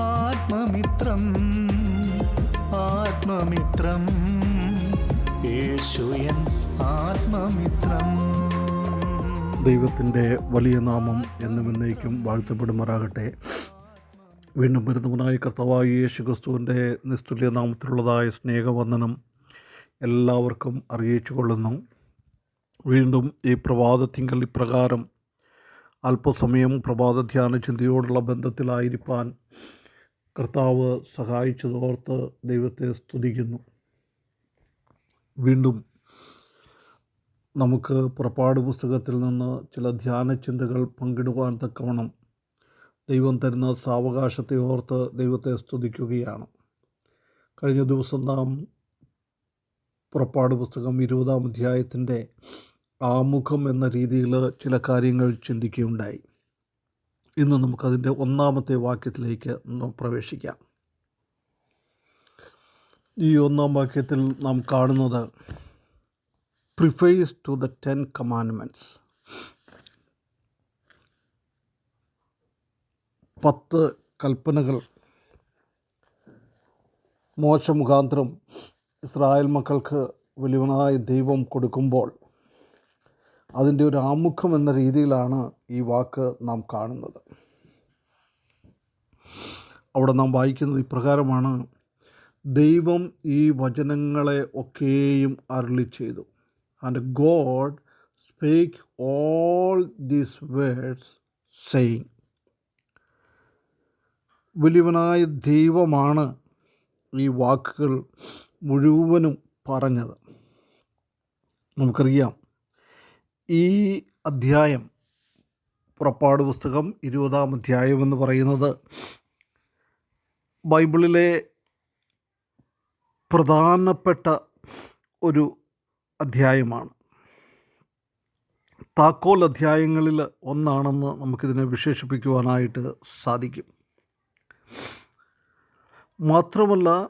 ആത്മമിത്രം ആത്മമിത്രം. യേശുയൻ ആത്മമിത്രം. ദൈവത്തിന്റെ വലിയ നാമം എന്നുമെന്നേക്കും വാഴ്ത്തപ്പെടുമാറാകട്ടെ. വീണ്ടും വരുന്നവനായ കർത്താവായ യേശു ക്രിസ്തുവിന്റെ നിസ്തുല്യ നാമത്തിലുള്ളതായ സ്നേഹവന്ദനം എല്ലാവർക്കും അറിയിച്ചു കൊള്ളുന്നു വീണ്ടും ഈ പ്രഭാതത്തിങ്കൽ ഇപ്രകാരം അല്പസമയം പ്രഭാത ധ്യാന ചിന്തയോടുള്ള ബന്ധത്തിലായിരിക്കാൻ കർത്താവ് സഹായിച്ചതോർത്ത് ദൈവത്തെ സ്തുതിക്കുന്നു. വീണ്ടും നമുക്ക് പുറപ്പാട് പുസ്തകത്തിൽ നിന്ന് ചില ധ്യാന ചിന്തകൾ പങ്കിടുവാൻ തക്കവണ്ണം ദൈവം തരുന്ന സാവകാശത്തെ ഓർത്ത് ദൈവത്തെ സ്തുതിക്കുകയാണ്. കഴിഞ്ഞ ദിവസം നാം പുറപ്പാട് പുസ്തകം ഇരുപതാം അധ്യായത്തിന്റെ ആമുഖം എന്ന രീതിയിൽ ചില കാര്യങ്ങൾ ചിന്തിക്കുകയുണ്ടായി. ഇന്ന് നമുക്കതിന്റെ ഒന്നാമത്തെ വാക്യത്തിലേക്ക് പ്രവേശിക്കാം. ഈ ഒന്നാം വാക്യത്തിൽ നാം കാണുന്നത് preface to the ten commandments പത്ത് കൽപ്പനകൾ മോശ മുഖാന്തരം ഇസ്രായേൽ മക്കൾക്ക് വലിയവനായ ദൈവം കൊടുക്കുമ്പോൾ അതിന്റെ ഒരു ആമുഖം എന്ന രീതിയിലാണ് ഈ വാക്ക് നാം കാണുന്നത്. അവിടെ നാം വായിക്കുന്നത് ഇപ്രകാരമാണ് ദൈവം ഈ വചനങ്ങളെ ഒക്കെയും അരുളി ചെയ്തു. And God spake all these words saying വലിയവനായ ദൈവമാണ് ഈ വാക്കുകൾ മുഴുവനും പറഞ്ഞത്. നമുക്കറിയാം ഈ അധ്യായം പുറപ്പാട് പുസ്തകം ഇരുപതാം അധ്യായം എന്ന് പറയുന്നത് ബൈബിളിലെ പ്രധാനപ്പെട്ട ഒരു അധ്യായമാണ്. താക്കോൽ അധ്യായങ്ങളിൽ ഒന്നാണെന്ന് നമുക്കിതിനെ വിശേഷിപ്പിക്കുവാനായിട്ട് സാധിക്കും. മാത്രമല്ല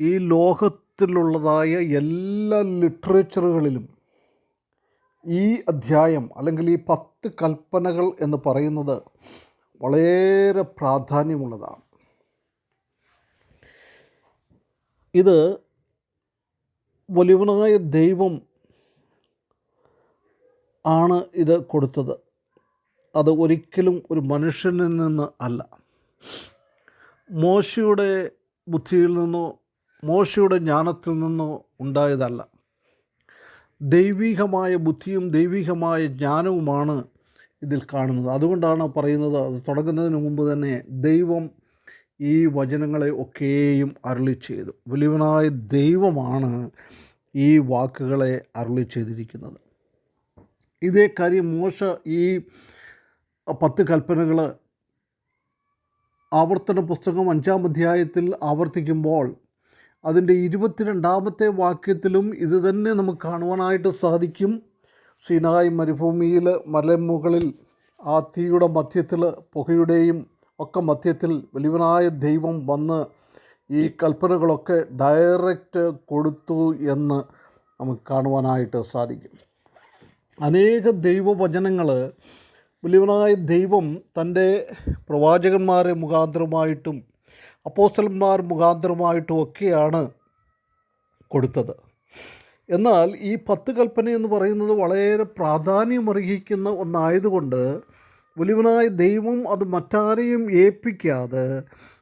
ഈ ലോകത്തിലുള്ളതായ എല്ലാ ലിറ്ററേച്ചറുകളിലും ഈ അധ്യായം അല്ലെങ്കിൽ ഈ പത്ത് കൽപ്പനകൾ എന്ന് പറയുന്നത് വളരെ പ്രാധാന്യമുള്ളതാണ്. ഇത് വലിയവനായ ദൈവം ആണ് ഇത് കൊടുത്തത്. അത് ഒരിക്കലും ഒരു മനുഷ്യനിൽ നിന്ന് അല്ല. മോശയുടെ ബുദ്ധിയിൽ നിന്നോ മോശയുടെ ജ്ഞാനത്തിൽ നിന്നോ ഉണ്ടായതല്ല. ദൈവികമായ ബുദ്ധിയും ദൈവികമായ ജ്ഞാനവുമാണ് ഇതിൽ കാണുന്നത്. അതുകൊണ്ടാണ് പറയുന്നത് അത് തുടങ്ങുന്നതിന് മുമ്പ് തന്നെ ദൈവം ഈ വചനങ്ങളെ ഒക്കെയും അരുളി ചെയ്തു. വലിയവനായ ദൈവമാണ് ഈ വാക്കുകളെ അരുളി ചെയ്തിരിക്കുന്നത്. ഇതേ കാര്യം മോശ ഈ പത്ത് കൽപ്പനകൾ ആവർത്തന പുസ്തകം അഞ്ചാം അധ്യായത്തിൽ ആവർത്തിക്കുമ്പോൾ അതിന്റെ ഇരുപത്തിരണ്ടാമത്തെ വാക്യത്തിലും ഇത് തന്നെ നമുക്ക് കാണുവാനായിട്ട് സാധിക്കും. സിനായ് മരുഭൂമിയിൽ മലമുകളിൽ ആ തീയുടെ മധ്യത്തിൽ പുകയുടെയും ഒക്കെ മധ്യത്തിൽ വലിയവനായ ദൈവം വന്ന് ഈ കൽപ്പനകളൊക്കെ ഡയറക്റ്റ് കൊടുത്തു എന്ന് നമുക്ക് കാണുവാനായിട്ട് സാധിക്കും. അനേക ദൈവവചനങ്ങൾ വലിയവനായ ദൈവം തന്റെ പ്രവാചകന്മാരെ മുഖാന്തരമായിട്ടും അപ്പോസ്റ്റലന്മാർ മുഖാന്തരമായിട്ടും ഒക്കെയാണ് കൊടുത്തത്. എന്നാൽ ഈ പത്ത് കൽപ്പന എന്ന് പറയുന്നത് വളരെ പ്രാധാന്യമർഹിക്കുന്ന ഒന്നായതുകൊണ്ട് വലിയവനായ ദൈവം അത് മറ്റാരെയും ഏൽപ്പിക്കാതെ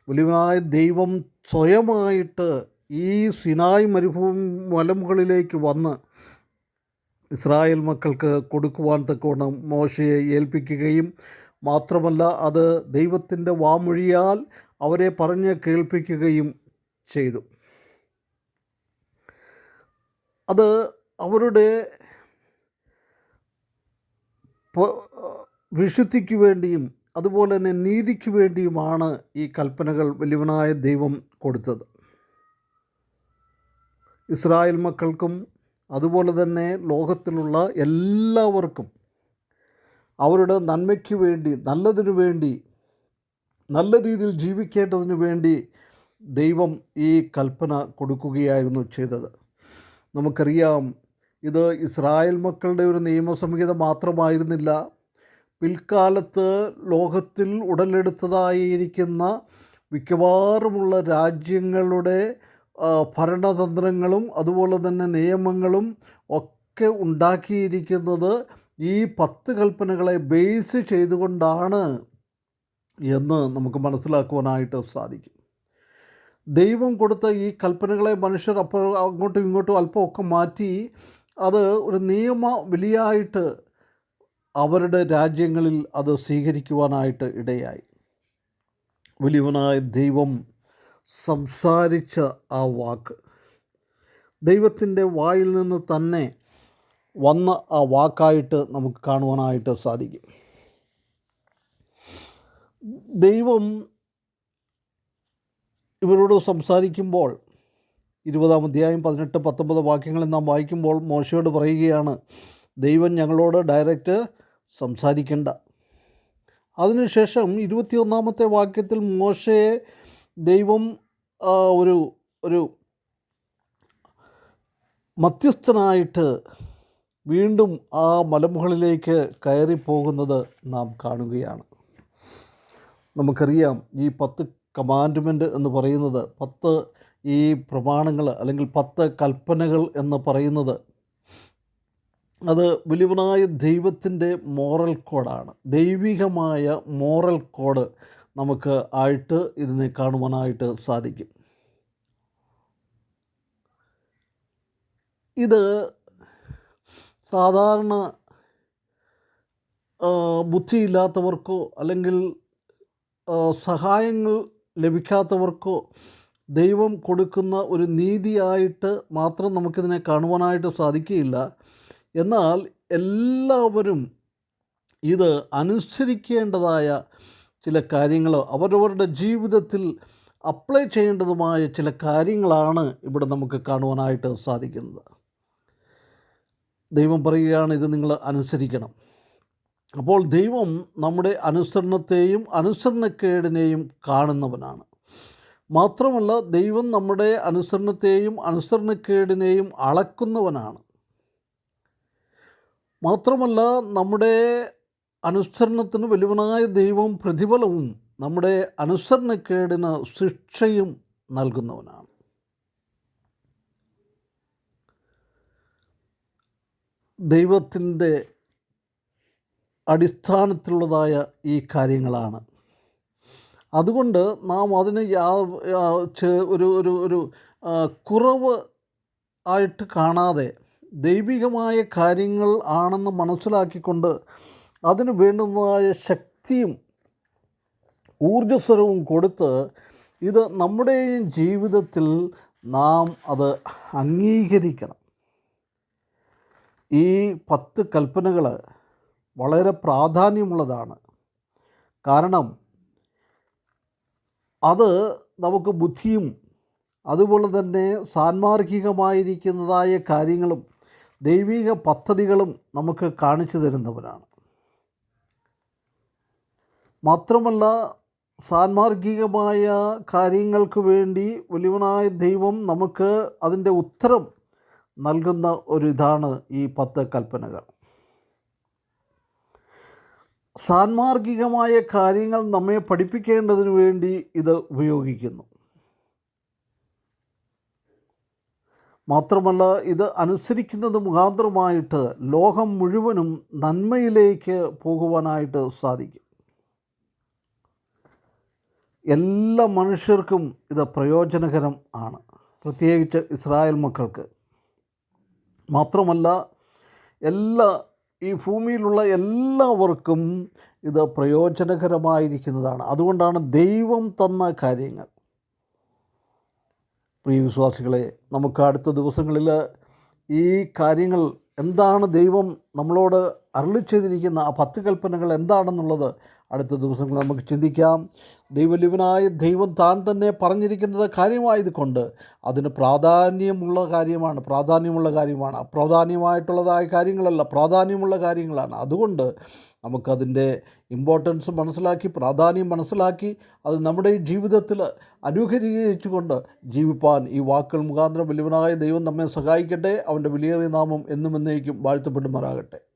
വലിയവനായ ദൈവം സ്വയമായിട്ട് ഈ സിനായ് മരുഭൂമി മലമുകളിലേക്ക് വന്ന് ഇസ്രായേൽ മക്കൾക്ക് കൊടുക്കുവാൻ തക്കവണ്ണം മോശയെ ഏൽപ്പിക്കുകയും മാത്രമല്ല അത് ദൈവത്തിന്റെ വാമൊഴിയാൽ അവരെ പറഞ്ഞ് കേൾപ്പിക്കുകയും ചെയ്തു. അത് അവരുടെ വിശുദ്ധിക്ക് വേണ്ടിയും അതുപോലെ തന്നെ നീതിക്ക് വേണ്ടിയുമാണ് ഈ കൽപ്പനകൾ വലിയവനായ ദൈവം കൊടുത്തത്. ഇസ്രായേൽ മക്കൾക്കും അതുപോലെ തന്നെ ലോകത്തിലുള്ള എല്ലാവർക്കും അവരുടെ നന്മയ്ക്ക് വേണ്ടി നല്ലതിനു വേണ്ടി നല്ല രീതിയിൽ ജീവിക്കേണ്ടതിന് വേണ്ടി ദൈവം ഈ കൽപ്പന കൊടുക്കുകയായിരുന്നു ചെയ്തത്. നമുക്കറിയാം ഇത് ഇസ്രായേൽ മക്കളുടെ ഒരു നിയമസംഹിത മാത്രമായിരുന്നില്ല. പിൽക്കാലത്ത് ലോകത്തിൽ ഉടലെടുത്തതായിരിക്കുന്ന മിക്കവാറുമുള്ള രാജ്യങ്ങളുടെ ഭരണതന്ത്രങ്ങളും അതുപോലെ തന്നെ നിയമങ്ങളും ഒക്കെ ഉണ്ടാക്കിയിരിക്കുന്നത് ഈ പത്ത് കൽപ്പനകളെ ബേസ് ചെയ്തുകൊണ്ടാണ് എന്ന് നമുക്ക് മനസ്സിലാക്കുവാനായിട്ട് സാധിക്കും. ദൈവം കൊടുത്ത ഈ കൽപ്പനകളെ മനുഷ്യർ അപ്പോൾ അങ്ങോട്ടും ഇങ്ങോട്ടും അല്പമൊക്കെ മാറ്റി അത് ഒരു നിയമ വലിയായിട്ട് അവരുടെ രാജ്യങ്ങളിൽ അത് സ്വീകരിക്കുവാനായിട്ട് ഇടയായി. വലിയവനായ ദൈവം സംസാരിച്ച ആ വാക്ക് ദൈവത്തിന്റെ വായിൽ നിന്ന് തന്നെ വന്ന ആ വാക്കായിട്ട് നമുക്ക് കാണുവാനായിട്ട് സാധിക്കും. ദൈവം ഇവരോട് സംസാരിക്കുമ്പോൾ ഇരുപതാം അധ്യായം പതിനെട്ട് പത്തൊമ്പത് വാക്യങ്ങളിൽ നാം വായിക്കുമ്പോൾ മോശയോട് പറയുകയാണ് ദൈവം ഞങ്ങളോട് ഡയറക്റ്റ് സംസാരിക്കേണ്ട. അതിനുശേഷം ഇരുപത്തിയൊന്നാമത്തെ വാക്യത്തിൽ മോശയെ ദൈവം ഒരു ഒരു മധ്യസ്ഥനായിട്ട് വീണ്ടും ആ മലമുകളിലേക്ക് കയറി പോകുന്നത് നാം കാണുകയാണ്. നമുക്കറിയാം ഈ പത്ത് കമാൻഡ്മെന്റ് എന്ന് പറയുന്നത് പത്ത് ഈ പ്രമാണങ്ങൾ അല്ലെങ്കിൽ പത്ത് കൽപ്പനകൾ എന്ന് പറയുന്നത് അത് വലിയവനായ ദൈവത്തിന്റെ മോറൽ കോഡാണ് ദൈവികമായ മോറൽ കോഡ് നമുക്ക് ആയിട്ട് ഇതിനെ കാണുവാനായിട്ട് സാധിക്കും. ഇത് സാധാരണ ബുദ്ധിയില്ലാത്തവർക്കോ അല്ലെങ്കിൽ സഹായങ്ങൾ ലഭിക്കാത്തവർക്കോ ദൈവം കൊടുക്കുന്ന ഒരു നീതിയായിട്ട് മാത്രം നമുക്കിതിനെ കാണുവാനായിട്ട് സാധിക്കുകയില്ല. എന്നാൽ എല്ലാവരും ഇത് അനുസരിക്കേണ്ടതായ ചില കാര്യങ്ങൾ അവരവരുടെ ജീവിതത്തിൽ അപ്ലൈ ചെയ്യേണ്ടതുമായ ചില കാര്യങ്ങളാണ് ഇവിടെ നമുക്ക് കാണുവാനായിട്ട് സാധിക്കുന്നത്. ദൈവം പറയുകയാണ് ഇത് നിങ്ങൾ അനുസരിക്കണം. അപ്പോൾ ദൈവം നമ്മുടെ അനുസരണത്തെയും അനുസരണക്കേടിനെയും കാണുന്നവനാണ്. മാത്രമല്ല ദൈവം നമ്മുടെ അനുസരണത്തെയും അനുസരണക്കേടിനെയും അളക്കുന്നവനാണ്. മാത്രമല്ല നമ്മുടെ അനുസരണത്തിന് വലുവനായ ദൈവം പ്രതിഫലവും നമ്മുടെ അനുസരണക്കേടിന് ശിക്ഷയും നൽകുന്നവനാണ്. ദൈവത്തിന്റെ അടിസ്ഥാനത്തിലുള്ളതായ ഈ കാര്യങ്ങളാണ്. അതുകൊണ്ട് നാം അതിന് യാ ഒരു ഒരു ഒരു കുറവ് ആയിട്ട് കാണാതെ ദൈവികമായ കാര്യങ്ങൾ ആണെന്ന് മനസ്സിലാക്കിക്കൊണ്ട് അതിന് വേണ്ടുന്നതായ ശക്തിയും ഊർജസ്വരവും കൊടുത്ത് ഇത് നമ്മുടെയും ജീവിതത്തിൽ നാം അത് അംഗീകരിക്കണം. ഈ പത്ത് കൽപ്പനകൾ വളരെ പ്രാധാന്യമുള്ളതാണ്. കാരണം അത് നമുക്ക് ബുദ്ധിയും അതുപോലെ തന്നെ സാന്മാർഗികമായിരിക്കുന്നതായ കാര്യങ്ങളും ദൈവിക പദ്ധതികളും നമുക്ക് കാണിച്ചു തരുന്നവരാണ്. മാത്രമല്ല സാൻമാർഗികമായ കാര്യങ്ങൾക്ക് വേണ്ടി വലിയവനായ ദൈവം നമുക്ക് അതിന്റെ ഉത്തരം നൽകുന്ന ഒരു ഇതാണ് ഈ പത്ത് കൽപ്പനകൾ. സാൻമാർഗികമായ കാര്യങ്ങൾ നമ്മെ പഠിപ്പിക്കേണ്ടതിന് വേണ്ടി ഇത് ഉപയോഗിക്കുന്നു. മാത്രമല്ല ഇത് അനുസരിക്കുന്നത് മുഖാന്തരമായിട്ട് ലോകം മുഴുവനും നന്മയിലേക്ക് പോകുവാനായിട്ട് സാധിക്കും. എല്ലാ മനുഷ്യർക്കും ഇത് പ്രയോജനകരം ആണ്. പ്രത്യേകിച്ച് ഇസ്രായേൽ മക്കൾക്ക്. മാത്രമല്ല എല്ലാ ഈ ഭൂമിയിലുള്ള എല്ലാവർക്കും ഇത് പ്രയോജനകരമായിരിക്കുന്നതാണ്. അതുകൊണ്ടാണ് ദൈവം തന്ന കാര്യങ്ങൾ. പ്രിയ വിശ്വാസികളെ നമുക്ക് അടുത്ത ദിവസങ്ങളിൽ ഈ കാര്യങ്ങൾ എന്താണ് ദൈവം നമ്മളോട് അരളി ചെയ്തിരിക്കുന്ന ആ പത്ത് കൽപ്പനകൾ എന്താണെന്നുള്ളത് അടുത്ത ദിവസങ്ങൾ നമുക്ക് ചിന്തിക്കാം. ദൈവലിവനായ ദൈവം താൻ തന്നെ പറഞ്ഞിരിക്കുന്നത് കാര്യമായതുകൊണ്ട് അതിന് പ്രാധാന്യമുള്ള കാര്യമാണ് പ്രാധാന്യമുള്ള കാര്യമാണ്. അപ്രാധാന്യമായിട്ടുള്ളതായ കാര്യങ്ങളല്ല പ്രാധാന്യമുള്ള കാര്യങ്ങളാണ്. അതുകൊണ്ട് നമുക്കതിന്റെ ഇമ്പോർട്ടൻസ് മനസ്സിലാക്കി പ്രാധാന്യം മനസ്സിലാക്കി അത് നമ്മുടെ ജീവിതത്തിൽ അനുകരിച്ചുകൊണ്ട് ജീവിപ്പാൻ ഈ വാക്കുകൾ മുഖാന്തരം വലിയവനായ ദൈവം നമ്മെ സഹായിക്കട്ടെ. അവന്റെ വിലയേറിയ നാമം എന്നും എന്നേക്കും വാഴ്ത്തപ്പെടുമാറാകട്ടെ.